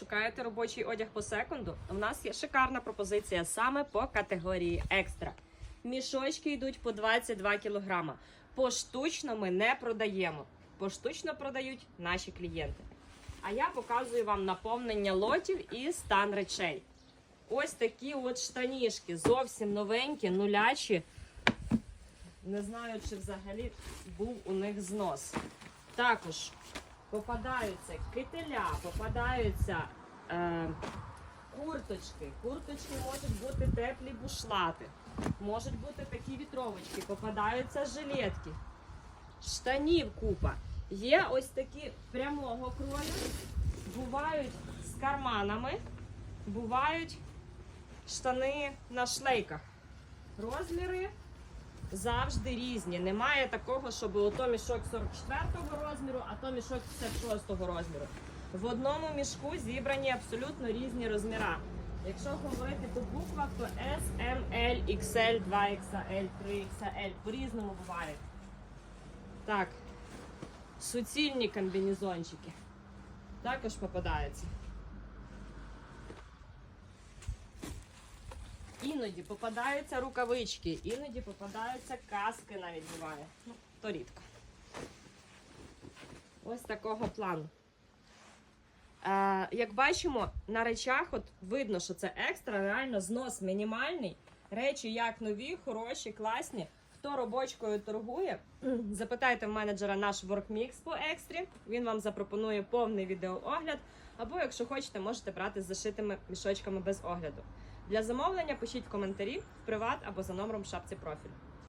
Шукаєте робочий одяг по секунду? У нас є шикарна пропозиція саме по категорії екстра. Мішочки йдуть по 22 кілограма. Поштучно ми не продаємо. Поштучно продають наші клієнти. А я показую вам наповнення лотів і стан речей. Ось такі от штанішки, зовсім новенькі, нулячі. Не знаю, чи взагалі був у них знос. Також попадаються кителя, попадаються е, курточки. Курточки можуть бути теплі бушлати, можуть бути такі вітровочки, попадаються жилетки, штанів купа. Є ось такі прямого крою, бувають з карманами, бувають штани на шлейках. Розміри завжди різні. Немає такого, щоб ото мішок 44-го розміру, а то мішок 56-го розміру. В одному мішку зібрані абсолютно різні розміри. Якщо говорити по буквах, то S, M, L, XL, 2XL, 3XL. По-різному буває. Так, суцільні комбінезончики. Також попадаються. Іноді попадаються рукавички, іноді попадаються каски навіть буває. Ну, то рідко. Ось такого плану. Е, як бачимо, на речах от видно, що це екстра, реально знос мінімальний. Речі як нові, хороші, класні. Хто робочкою торгує, запитайте в менеджера наш WorkMix по екстрі. Він вам запропонує повний відеоогляд. Або, якщо хочете, можете брати з зашитими мішочками без огляду. Для замовлення пишіть в коментарі в приват або за номером в шапці профіль.